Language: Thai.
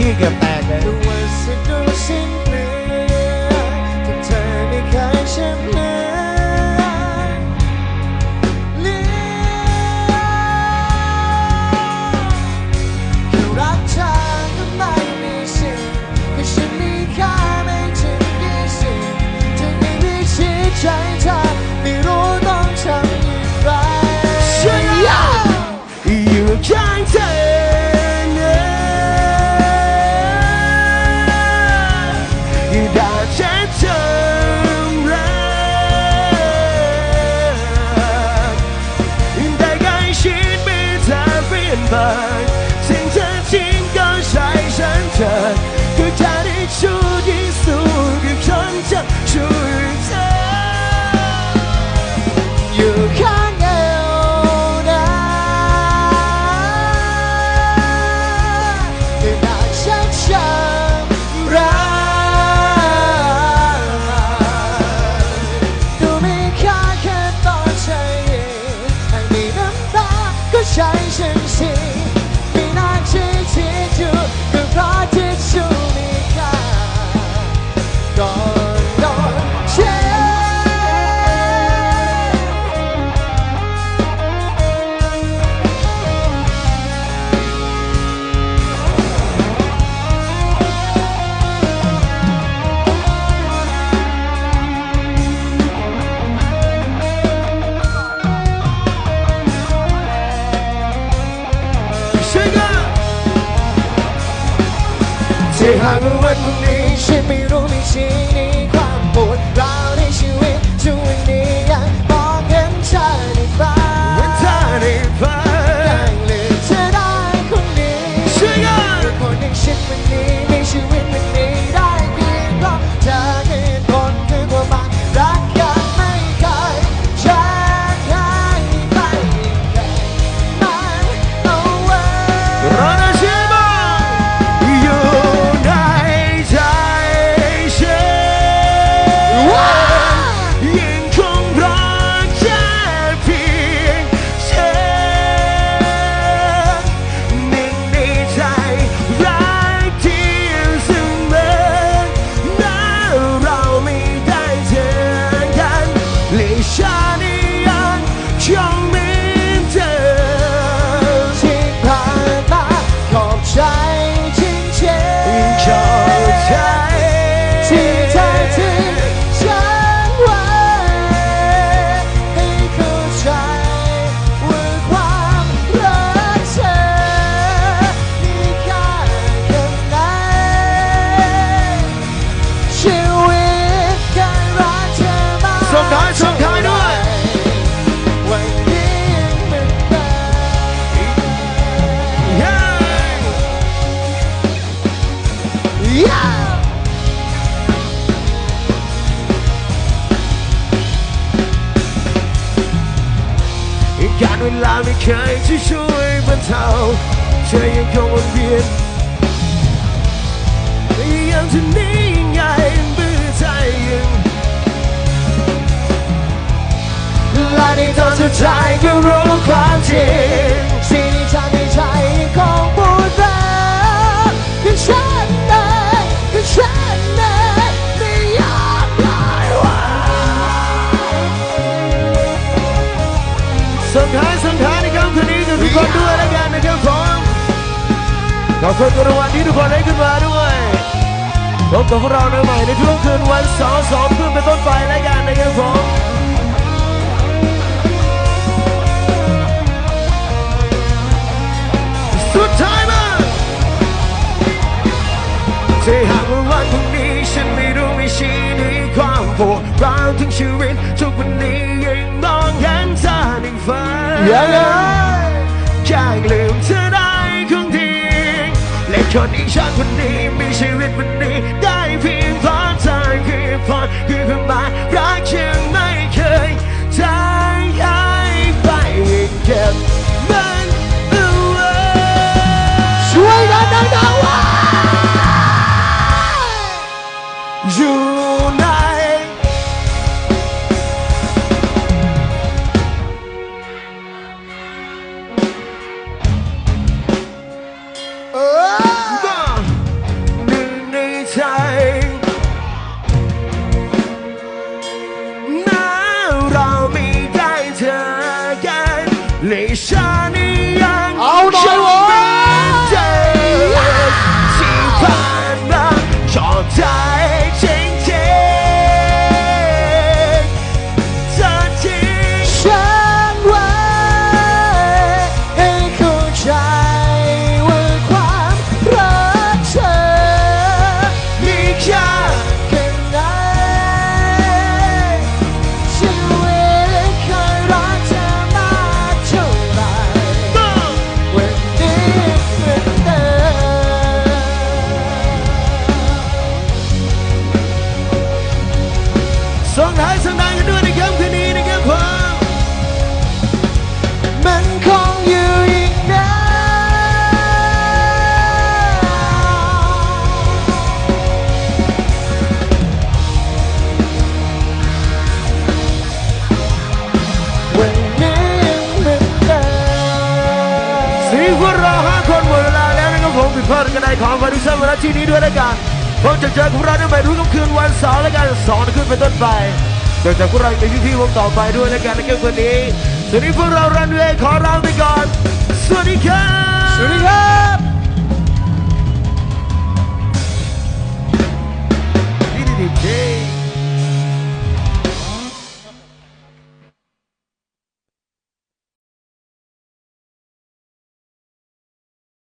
You it back. The worst. เวันพรุ่งนี้ฉันไม่รู้ไม่ชี้นี้ความปวดร้าวในชีวิตทุกวันนี้ การเวลาไม่เคยจะช่วยบรรเทาเธอยังคงวนเวียนยังจะนียังไงเบื่อใจยังและในตอนสุดท้ายก็รู้ความจริง ส่งท้ายส่งท้ายในค่ำคืนนี้กับทุกคนด้วยแล้วกันนะครับผมขอบคุณรางวัลที่ทุกคนให้ขึ้นมาด้วยพบกับพวกเราในใหม่ในทุกคืนวันสาร์สองคืนเป็นต้นไปแล้วกันนะครับผมสุดท้ายมาที่หากว่าวันพรุ่งนี้ฉันไม่รู้ไม่ชี้นี้ความปวดร้าวทั้งชีวิตทุกวันนี้ยัง เธอในฝันยังไงแค่ลืมเธอได้คงดีและคนอีกฉันคนนี้มีชีวิตวันนี้ได้เพียงเพราะเธอคือพรคือความหมายรัก กันแส่งท้ายส่งท้ายกันด้วยในะครับคืนนี้นะครับผมมันคงอยู่อีกนานวันนี้ยังเป็นตาสีพวกเรอห้าคนหมดเวลาแล้วนะครับผมผิดพลาดกันใดขอฝากทุกท่านที่นี้ด้วยแล้วกัน พบจะเจอกับเราได้ใหม่รู้กับคืนวันเสาร์และกันสองคืนไปต้นไปโดยจากพวกเราเป็นพี่ๆวงต่อไปด้วยแล้วกันนะครัวันนี้สวัสดีพวกเรารันเวย์ขอลาไปก่อน สวัสดีครับ สวัสดีครับ